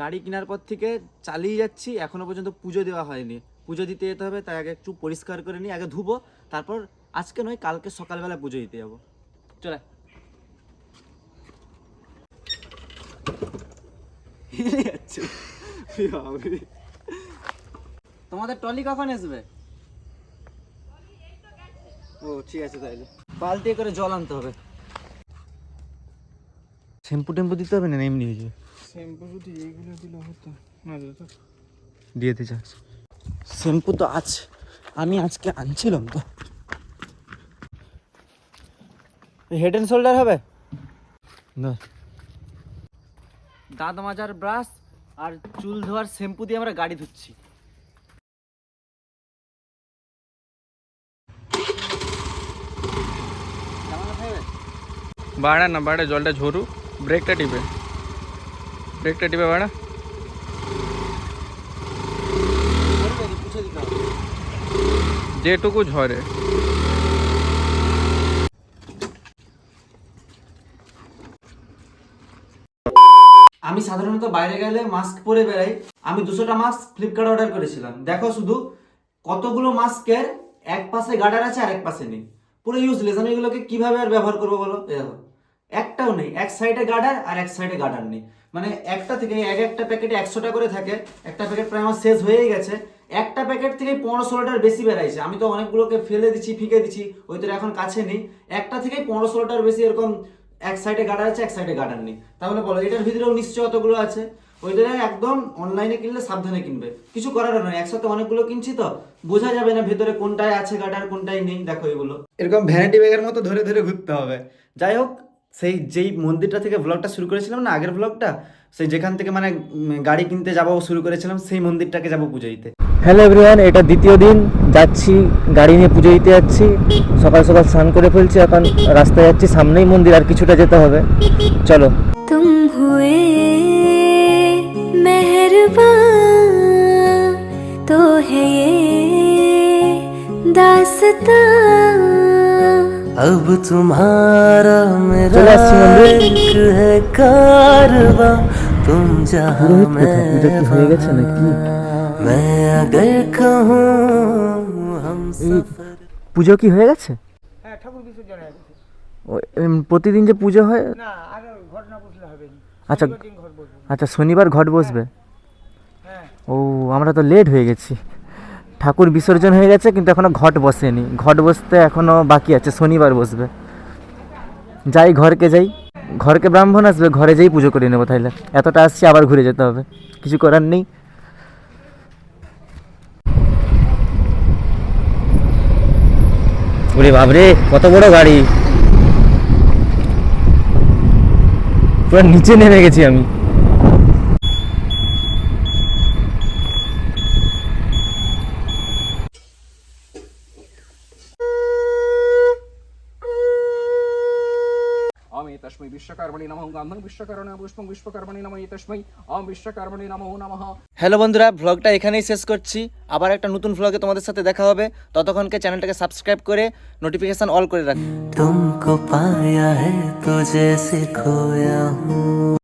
গাড়ি কেনার পর থেকে চালিয়ে যাচ্ছি, এখনও পর্যন্ত পুজো দেওয়া হয়নি। পুজো দিতে যেতে হবে, তাই আগে একটু পরিষ্কার করে নিই, আগে ধুবো, তারপর আজকে নয়, কালকে সকালবেলা পুজো দিতে যাব। চলে। তোমাদের টলি কখন আসবে ও, ঠিক আছে তাইলে। বালতি করে জল আনতে হবে। শ্যাম্পু টেম্পু দিতে হবে না এমনি হয়ে যাবে? শ্যাম্পু যদি এইগুলো দিলে হতো না দাদা দিয়ে দিতে শ্যাম্পু তো আছে আমি আজকে আনছিলাম তো। হেড অ্যান্ড শোল্ডার হবে? না। দাঁত মাজার ব্রাশ আর চুল ধোয়ার শ্যাম্পু দিয়ে আমরা গাড়ি ধুচ্ছি। বাড়া না বাড়া জলটা ঝরু ব্রেকটা টিপে। ব্রেকটা টিপে বাড়া। যেটুকু ঝরে। আমি সাধারণত বাইরে গেলে মাস্ক পরে বেড়াই। আমি দুশোটা মাস্ক ফ্লিপকার্ট অর্ডার করেছিলাম। দেখো শুধু কতগুলো মাস্কের এক পাশে গার্ডার আছে আর এক পাশে নেই। পুরো ইউজলেস আমি এগুলোকে কীভাবে আর ব্যবহার করব বলো? দেখো। একটাও নেই, এক সাইডে গার্ডার আর এক সাইডে গার্ডার নেই। মানে একটা থেকে এক একটা প্যাকেটে একশোটা করে থাকে, একটা প্যাকেট প্রায় আমার শেষ হয়েই গেছে। একটা প্যাকেট থেকে পনেরো ষোলোটার বেশি বেড়াইছে আমি তো অনেকগুলোকে ফেলে দিচ্ছি, ফিকে দিচ্ছি, ওই তো এখন কাছে নেই। একটা থেকেই পনেরো ষোলোটার বেশি এরকম এক সাইডে গার্ডার আছে, এক সাইডে গার্ডার নেই। তাহলে বলো, এটার ভিতরেও নিশ্চয় অতগুলো আছে? ওইটা একদম অনলাইনে কিনলে সাবধানে কিনবে। কিছু করার নয়, একসাথে অনেকগুলো কিনছি তো, বোঝা যাবে না ভেতরে কোনটায় আছে গার্ডার কোনটায় নেই। দেখো এগুলো। এরকম ভ্যানিটি ব্যাগের মতো ধরে ধরে ঘুরতে হবে। যাই হোক সেই যেই মন্দিরটা থেকে ব্লগটা শুরু করেছিলাম না আগের ব্লগটা সেই যেখান থেকে মানে গাড়ি কিনতে যাব শুরু করেছিলাম সেই মন্দিরটাকে যাব পুজো দিতে। হ্যালো এভরিওয়ান এটা দ্বিতীয় দিন যাচ্ছি গাড়ি নিয়ে পুজো দিতে যাচ্ছি। সকাল সকাল স্নান করে ফেলছি এখন রাস্তায় যাচ্ছি সামনেই মন্দির আর কিছুটা যেতে হবে। চলো। তুম হুয়ে তো হে দাসতা अब तुम्हारा मेरा चलो अस्सी मंदिर। एक है कारवा तुम जहाँ পুরোহিত কোথায়? পূজা কি হয়ে গেছে নাকি? मैं अगर कहूँ हम सफर পুজো কি হয়ে গেছে হ্যাঁ ঠাকুর বিসর্জন হয়ে গেছে ও, এম, প্রতিদিন যে পুজো হয় না আর ঘর না বসলে হবে না আচ্ছা দিন ঘর বসবো আচ্ছা শনিবার ঘট বসবে হ্যাঁ ও আমরা তো লেট হয়ে গেছি ঠাকুর বিসর্জন হয়ে গেছে, কিন্তু এখনও ঘট বসেনি। ঘট বসতে এখনও বাকি আছে, শনিবার বসবে। যাই ঘরকে যাই, ঘরকে ব্রাহ্মণ আসবে, ঘরে যেই পুজো করে নেব তাইলে। এতটা আসছি, আবার ঘুরে যেতে হবে। কিছু করার নেই। ওরে বাবরে কত বড় গাড়ি। পুরো নিচে নেমে গেছি আমি। নমে তস্মৈ বিশ্বকর্মণি নমঃ গান্ধং বিশ্বকরণ পুষ্পং বিশ্বকর্মণি নমঃ তস্মৈ অম বিশ্বকর্মণি নমঃ নমঃ হ্যালো বন্ধুরা ভ্লগটা এখানেই শেষ করছি। আবার একটা নতুন ভ্লগে তোমাদের সাথে দেখা হবে। ততক্ষণকে চ্যানেলটাকে সাবস্ক্রাইব করে নোটিফিকেশন অল করে রাখো। तुमको पाया है तुझे से